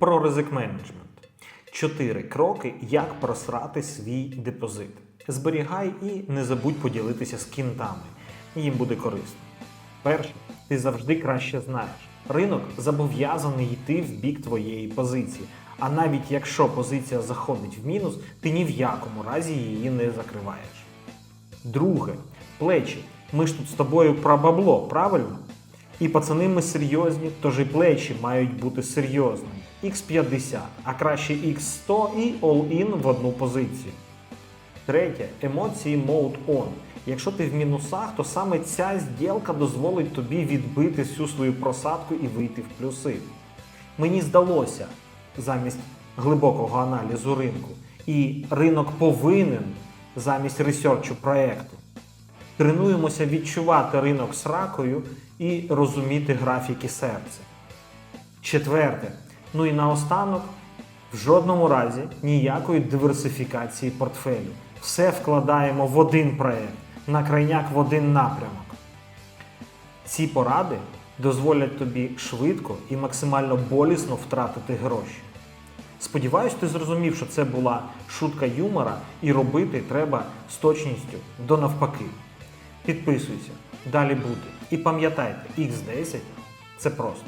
Про ризик менеджмент. Чотири кроки, як просрати свій депозит. Зберігай і не забудь поділитися з кінтами. Їм буде корисно. Перше, ти завжди краще знаєш. Ринок зобов'язаний йти в бік твоєї позиції. А навіть якщо позиція заходить в мінус, ти ні в якому разі її не закриваєш. Друге, плечі. Ми ж тут з тобою про бабло, правильно? І пацани ми серйозні, тож і плечі мають бути серйозними. X50, а краще X100 і all-in в одну позицію. Третє емоції mode on. Якщо ти в мінусах, то саме ця зділка дозволить тобі відбити всю свою просадку і вийти в плюси. Мені здалося замість глибокого аналізу ринку, і ринок повинен замість ресерчу проекту. Тренуємося відчувати ринок з ракою і розуміти графіки серця. Четверте. Ну і наостанок, в жодному разі ніякої диверсифікації портфелю. Все вкладаємо в один проект, на крайняк в один напрямок. Ці поради дозволять тобі швидко і максимально болісно втратити гроші. Сподіваюсь, ти зрозумів, що це була шутка юмора, і робити треба з точністю до навпаки. Підписуйся, далі буде. І пам'ятайте, X10 це просто.